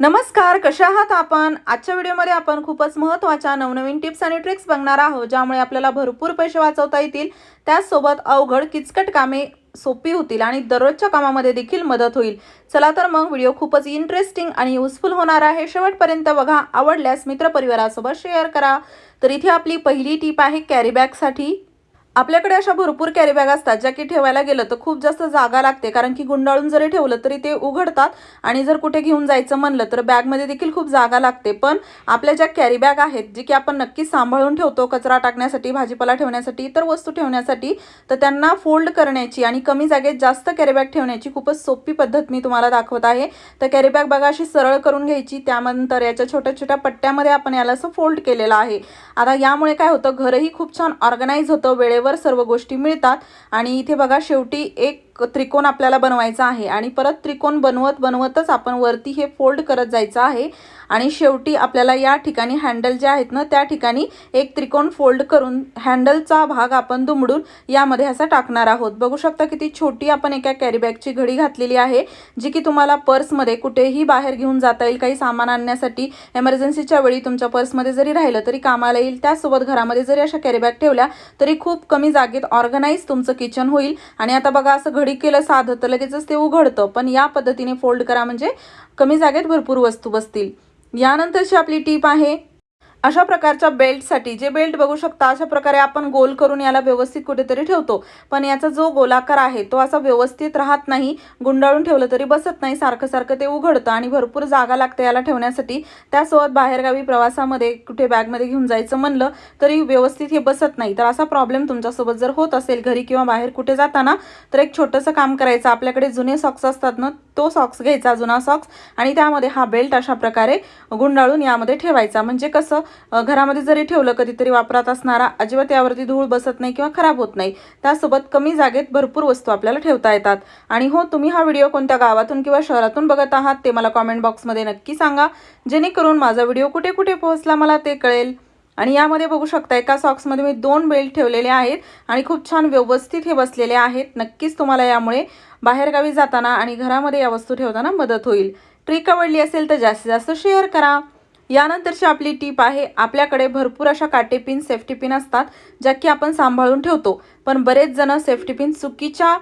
नमस्कार कशा आहात आपण? आजच्या व्हिडिओमध्ये आपण खूपच महत्त्वाच्या नवनवीन टिप्स आणि ट्रिक्स बघणार आहोत ज्यामुळे आपल्याला भरपूर पैसे वाचवता येतील. त्याचसोबत अवघड किचकट कामे सोपी होतील आणि दररोजच्या कामामध्ये देखील मदत होईल. चला तर मग व्हिडिओ खूपच इंटरेस्टिंग आणि युजफुल होणार आहे. शेवटपर्यंत बघा आवडल्यास मित्रपरिवारासोबत शेअर करा. तर इथे आपली पहिली टीप आहे कॅरीबॅगसाठी आपल्याकडे अशा भरपूर कॅरी बॅग असतात ज्या की ठेवायला गेलं तर खूप जास्त जागा लागते. कारण की गुंडाळून जरी ठेवलं तरी ते उघडतात आणि जर कुठे घेऊन जायचं म्हणलं तर बॅगमध्ये देखील खूप जागा लागते. पण आपल्या ज्या कॅरी बॅग आहेत जी की आपण नक्की सांभाळून ठेवतो कचरा टाकण्यासाठी भाजीपाला ठेवण्यासाठी इतर वस्तू ठेवण्यासाठी तर त्यांना फोल्ड करण्याची आणि कमी जागेत जास्त कॅरी बॅग ठेवण्याची खूपच सोपी पद्धत मी तुम्हाला दाखवत आहे. तर कॅरी बॅग बघा अशी सरळ करून घ्यायची. त्यानंतर याच्या छोट्या छोट्या पट्ट्यामध्ये आपण याला असं फोल्ड केलेलं आहे. आता यामुळे काय होतं घरही खूप छान ऑर्गनाईज होतं वेळेवर. सर्व गोष्टी मिळतात. आणि इथे बघा शेवटी एक त्रिकोण आपल्याला बनवायचा आहे. आणि परत त्रिकोण बनवत बनवतच आपण वरती हे फोल्ड करत जायचं आहे. आणि शेवटी आपल्याला या ठिकाणी हँडल जे आहेत ना त्या ठिकाणी एक त्रिकोण फोल्ड करून हँडलचा भाग आपण दुमडून यामध्ये असा टाकणार आहोत. बघू शकता किती छोटी आपण एका कॅरीबॅगची घडी घातलेली आहे जी की तुम्हाला पर्समध्ये कुठेही बाहेर घेऊन जाता येईल. काही सामान आणण्यासाठी एमर्जन्सीच्या वेळी तुमच्या पर्समध्ये जरी राहिलं तरी कामाला येईल. त्यासोबत घरामध्ये जरी अशा कॅरीबॅग ठेवल्या तरी खूप कमी जागेत ऑर्गनाईज तुमचं किचन होईल. आणि आता बघा असं घडी केलं साधं तर लगेचच ते उघडतं. पण या पद्धतीने फोल्ड करा म्हणजे कमी जागेत भरपूर वस्तू बसतील. यानंतरची आपली टीप आहे अशा प्रकारच्या बेल्टसाठी जे बेल्ट बघू शकता अशा प्रकारे आपण गोल करून याला व्यवस्थित कुठेतरी ठेवतो. पण याचा जो गोलाकार आहे तो असा व्यवस्थित राहत नाही गुंडाळून ठेवलं तरी बसत नाही सारखं सारखं ते उघडतं आणि भरपूर जागा लागते याला ठेवण्यासाठी. त्यासोबत बाहेरगावी प्रवासामध्ये कुठे बॅगमध्ये घेऊन जायचं म्हणलं तरी व्यवस्थित हे बसत नाही. तर असा प्रॉब्लेम तुमच्यासोबत जर होत असेल घरी किंवा बाहेर कुठे जाताना तर एक छोटंसं काम करायचं. आपल्याकडे जुने सॉक्स असतात ना तो सॉक्स घ्यायचा जुना सॉक्स. आणि त्यामध्ये हा बेल्ट अशा प्रकारे गुंडाळून यामध्ये ठेवायचा. म्हणजे कसं घरामध्ये जरी ठेवलं कधीतरी वापरात असणारा अजिबात यावरती धूळ बसत नाही किंवा खराब होत नाही. त्यासोबत कमी जागेत भरपूर वस्तू आपल्याला ठेवता येतात. आणि हो तुम्ही हा व्हिडिओ कोणत्या गावातून किंवा शहरातून बघत आहात ते मला कॉमेंट बॉक्समध्ये नक्की सांगा. जेणेकरून माझा व्हिडिओ कुठे कुठे पोहोचला मला ते कळेल. आणि यामध्ये बघू शकता एका सॉक्समध्ये मी दोन बेल्ट ठेवलेले आहेत आणि खूप छान व्यवस्थित हे बसलेले आहेत. नक्कीच तुम्हाला यामुळे बाहेरगावी जाताना आणि घरामध्ये या वस्तू ठेवताना मदत होईल. ट्रिक आवडली असेल तर जास्तीत जास्त शेअर करा. यानंतरची आपली टीप आहे आपल्याकडे भरपूर अशा काटे पिन सेफ्टी पिन असतात ज्या की आपण सांभाळून ठेवतो. पण बरेच जण सेफ्टी पिन चुकीच्या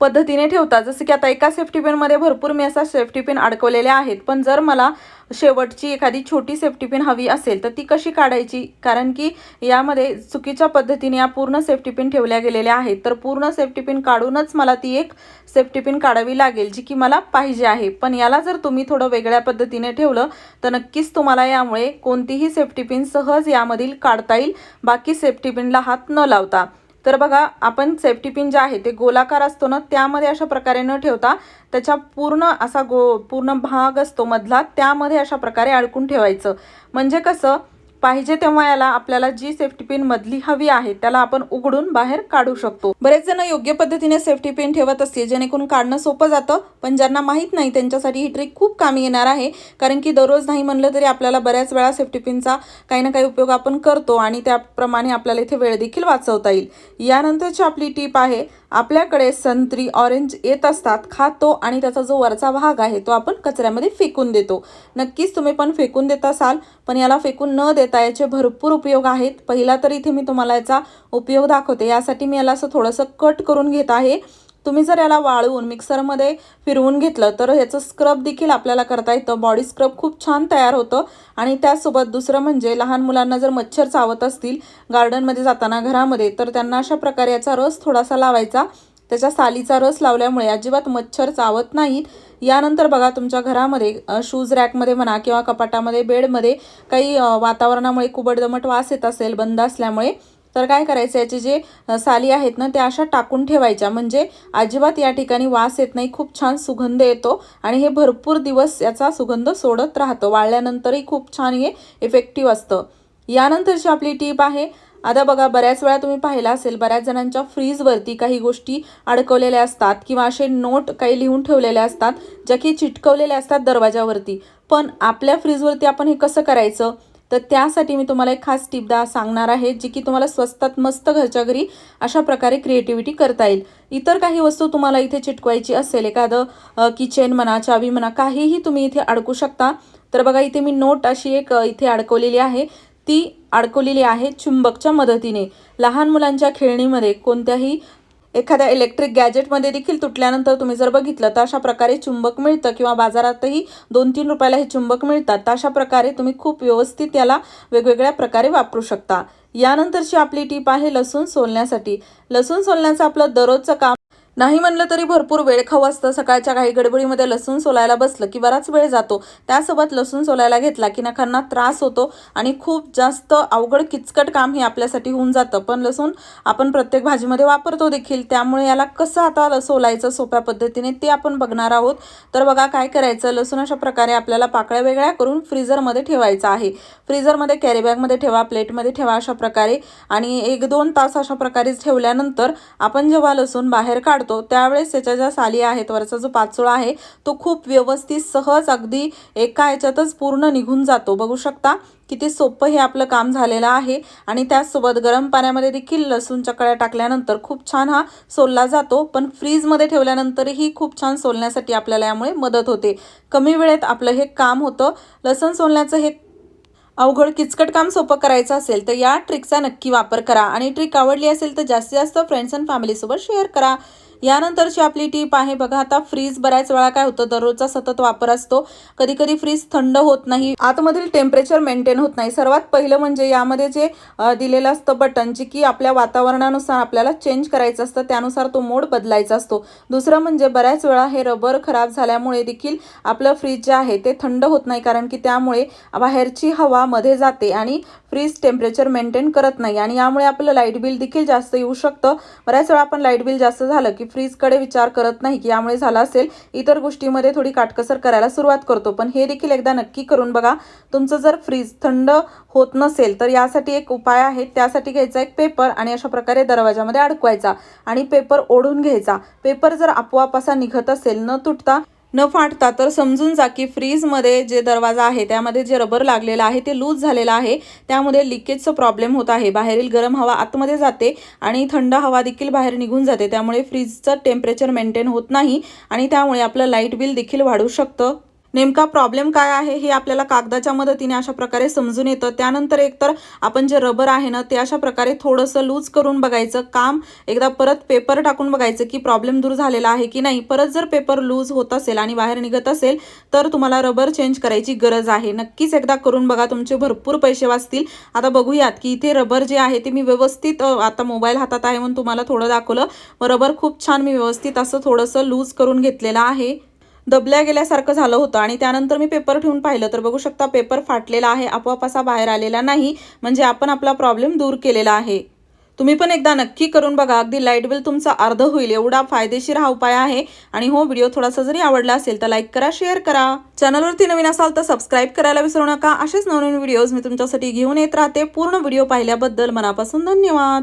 पद्धतीने ठेवता जसं की आता एका सेफ्टी पिनमध्ये भरपूर मी असा सेफ्टी पिन अडकवलेल्या आहेत. पण जर मला शेवटची एखादी छोटी सेफ्टी पिन हवी असेल तर ती कशी काढायची? कारण की यामध्ये चुकीच्या पद्धतीने या पूर्ण सेफ्टी पिन ठेवल्या गेलेल्या आहेत. तर पूर्ण सेफ्टी पिन काढूनच मला ती एक सेफ्टी पिन काढावी लागेल जी की मला पाहिजे आहे. पण याला जर तुम्ही थोडं वेगळ्या पद्धतीने ठेवलं तर नक्कीच तुम्हाला यामुळे कोणतीही सेफ्टी पिन सहज यामधील काढता येईल. बाकी सेफ्टी पिनला हात न लावता. तर बघा आपण सेफ्टी पिन जे आहे ते गोलाकार असतो ना त्यामध्ये अशा प्रकारे न ठेवता त्याच्या पूर्ण असा गो पूर्ण भाग असतो मधला त्यामध्ये अशा प्रकारे अडकून ठेवायचं. म्हणजे कसं पाहिजे तेव्हा याला आपल्याला जी सेफ्टी पिन मधली हवी आहे त्याला आपण उघडून बाहेर काढू शकतो. बरेच जण योग्य पद्धतीने सेफ्टी पिन ठेवत असते जेणेकरून काढणं सोपं जातं. पण ज्यांना माहीत नाही त्यांच्यासाठी ही ट्रिक खूप कामी येणार आहे. कारण की दररोज नाही म्हणलं तरी आपल्याला बऱ्याच वेळा सेफ्टी पिनचा काही ना काही उपयोग आपण करतो आणि त्याप्रमाणे आपल्याला इथे वेळ देखील वाचवता येईल. यानंतरची आपली टीप आहे आपल्याकडे संत्री ऑरेंज येत असतात खातो आणि त्याचा जो वरचा भाग आहे तो आपण कचऱ्यामध्ये फेकून देतो. नक्कीच तुम्ही पण फेकून देत असाल पण याला फेकून न देता याचे भरपूर उपयोग आहेत. पहिला तर इथे मी तुम्हाला याचा उपयोग दाखवते. यासाठी मी याला असं थोडंसं कट करून घेत आहे. तुम्ही जर याला वाळवून मिक्सरमध्ये फिरवून घेतलं तर ह्याचं स्क्रब देखील आपल्याला करता येतं. बॉडी स्क्रब खूप छान तयार होतं. आणि त्यासोबत दुसरं म्हणजे लहान मुलांना जर मच्छर चावत असतील गार्डनमध्ये जाताना घरामध्ये तर त्यांना अशा प्रकारे याचा रस थोडासा लावायचा. त्याच्या सालीचा रस लावल्यामुळे अजिबात मच्छर चावत नाहीत. यानंतर बघा तुमच्या घरामध्ये शूज रॅकमध्ये म्हणा किंवा कपाटामध्ये बेडमध्ये काही वातावरणामुळे कुबडदमट वास येत असेल बंद असल्यामुळे तर काय करायचं? याचे जे साली आहेत ना त्या अशा टाकून ठेवायच्या. म्हणजे अजिबात या ठिकाणी वास येत नाही. खूप छान सुगंध येतो आणि हे भरपूर दिवस याचा सुगंध सोडत राहतो. वाळल्यानंतरही खूप छान हे इफेक्टिव्ह असतं. यानंतरची आपली टीप आहे आता बघा बऱ्याच वेळा तुम्ही पाहिला असेल बऱ्याच जणांच्या फ्रीजवरती काही गोष्टी अडकवलेल्या असतात किंवा असे नोट काही लिहून ठेवलेल्या असतात ज्या की चिटकवलेल्या असतात दरवाजावरती. पण आपल्या फ्रीजवरती आपण हे कसं करायचं? तर त्यासाठी मी तुम्हाला एक खास टिप दा सांगणार आहे जी की तुम्हाला स्वस्तात मस्त घरच्या घरी अशा प्रकारे क्रिएटिव्हिटी करता येईल. इतर काही वस्तू तुम्हाला इथे चिटकवायची असेल एखादं किचन म्हणा चावी म्हणा काहीही तुम्ही इथे अडकू शकता. तर बघा इथे मी नोट अशी एक इथे अडकवलेली आहे ती अडकवलेली आहे चुंबकच्या मदतीने. लहान मुलांच्या खेळणीमध्ये कोणत्याही एखाद्या इलेक्ट्रिक गॅजेटमध्ये देखील तुटल्यानंतर तुम्ही जर बघितलं तर अशा प्रकारे चुंबक मिळतं किंवा बाजारातही दोन तीन रुपयाला हे चुंबक मिळतात. तर अशा प्रकारे तुम्ही खूप व्यवस्थित याला वेगवेगळ्या प्रकारे वापरू शकता. यानंतरची आपली टीप आहे लसूण सोलण्यासाठी. लसूण सोलण्याचं आपलं दररोजचं काम नाही म्हणलं तरी भरपूर वेळ खाऊ असतं. सकाळच्या काही गडबडीमध्ये लसूण सोलायला बसलं की बराच वेळ जातो. त्यासोबत लसूण सोलायला घेतला की नखांना त्रास होतो आणि खूप जास्त अवघड किचकट काम हे आपल्यासाठी होऊन जातं. पण लसूण आपण प्रत्येक भाजीमध्ये वापरतो देखील. त्यामुळे याला कसं आता ल- सोलायचं सोप्या पद्धतीने ते आपण बघणार आहोत. तर बघा काय करायचं? लसूण अशा प्रकारे आपल्याला पाकळ्या वेगळ्या करून फ्रीझरमध्ये ठेवायचं आहे. फ्रीझरमध्ये कॅरीबॅगमध्ये ठेवा प्लेटमध्ये ठेवा अशा प्रकारे. आणि एक दोन तास अशा प्रकारे ठेवल्यानंतर आपण जेव्हा लसूण बाहेर काढतो त्यावेळेस त्याच्या ज्या साली आहेत वरचा जो पाचोळा आहे तो खूप व्यवस्थित सहज अगदी एका याच्यातच पूर्ण निघून जातो. बघू शकता किती सोपं हे आपलं काम झालेलं आहे. आणि त्याचसोबत गरम पाण्यामध्ये देखील लसूणच्या कळ्या टाकल्यानंतर खूप छान हा सोलला जातो. पण फ्रीजमध्ये ठेवल्यानंतरही खूप छान सोलण्यासाठी आपल्याला यामुळे मदत होते. कमी वेळेत आपलं हे काम होतं. लसूण सोलण्याचं हे अवघड किचकट काम सोपं करायचं असेल तर या ट्रिकचा नक्की वापर करा. आणि ट्रिक आवडली असेल तर जास्तीत जास्त फ्रेंड्स अँड फॅमिलीसोबत शेअर करा. यानंतरची आपली टीप आहे बघा आता फ्रीज बऱ्याच वेळा काय होतं दररोजचा सतत वापर असतो. कधी कधी फ्रीज थंड होत नाही. आतमधील टेम्परेचर मेंटेन होत नाही. सर्वात पहिलं म्हणजे यामध्ये जे दिलेलं असतं बटन जे की आपल्या वातावरणानुसार आपल्याला चेंज करायचं असतं त्यानुसार तो मोड बदलायचा असतो. दुसरं म्हणजे बऱ्याच वेळा हे रबर खराब झाल्यामुळे देखील आपलं फ्रीज जे आहे ते थंड होत नाही कारण की त्यामुळे बाहेरची हवा मध्ये जाते आणि फ्रीज टेम्परेचर मेंटेन करत नाही. आणि यामुळे आपलं लाइट बिल देखील जास्त येऊ शकतं. बऱ्याच वेळा आपण लाइट बिल जास्त झालं की फ्रीजकडे विचार करत नाही की यामुळे झालं असेल इतर गोष्टीमध्ये थोडी काटकसर करायला सुरुवात करतो. पण हे देखील एकदा नक्की करून बघा. तुमचं जर फ्रीज थंड होत नसेल तर यासाठी एक उपाय आहे. त्यासाठी घ्यायचा एक पेपर आणि अशा प्रकारे दरवाजामध्ये अडकवायचा आणि पेपर ओढून घ्यायचा. पेपर जर आपोआप असा निघत असेल न तुटता न फाटता तर समजून जा की फ्रीजमध्ये जे दरवाजा आहे त्यामध्ये जे रबर लागलेलं आहे ते लूज झालेलं आहे. त्यामध्ये लिकेजचं प्रॉब्लेम होत आहे. बाहेरील गरम हवा आतमध्ये जाते आणि थंड हवा देखील बाहेर निघून जाते. त्यामुळे फ्रीजचं टेम्परेचर मेंटेन होत नाही आणि त्यामुळे आपलं लाइट बिल देखील वाढू शकतं. नेमका प्रॉब्लेम काय आहे हे आपल्याला कागदाच्या मदतीने अशा प्रकारे समजून येतं. त्यानंतर एकतर आपण जे रबर आहे ना ते अशा प्रकारे थोडंसं लूज करून बघायचं. काम एकदा परत पेपर टाकून बघायचं की प्रॉब्लेम दूर झालेला आहे की नाही. परत जर पेपर लूज होत असेल आणि बाहेर निघत असेल तर तुम्हाला रबर चेंज करायची गरज आहे. नक्कीच एकदा करून बघा तुमचे भरपूर पैसे वाचतील. आता बघूयात की इथे रबर जे आहे ते मी व्यवस्थित आता मोबाईल हातात आहे म्हणून तुम्हाला थोडं दाखवलं. रबर खूप छान मी व्यवस्थित असं थोडंसं लूज करून घेतलेलं आहे. दबल्या गेल्यासारखं झालं होतं आणि त्यानंतर मी पेपर ठेवून पाहिलं. तर बघू शकता पेपर फाटलेला आहे आपोआप असा बाहेर आलेला नाही. म्हणजे आपण आपला प्रॉब्लेम दूर केलेला आहे. तुम्ही पण एकदा नक्की करून बघा. अगदी लाइट बिल तुमचं अर्ध होईल. एवढा फायदेशीर हा उपाय आहे. आणि हो व्हिडिओ थोडासा जरी आवडला असेल तर लाईक करा शेअर करा. चॅनलवरती नवीन असाल तर सबस्क्राईब करायला विसरू नका. असेच नवनवीन व्हिडिओज मी तुमच्यासाठी घेऊन येत राहते. पूर्ण व्हिडिओ पाहिल्याबद्दल मनापासून धन्यवाद.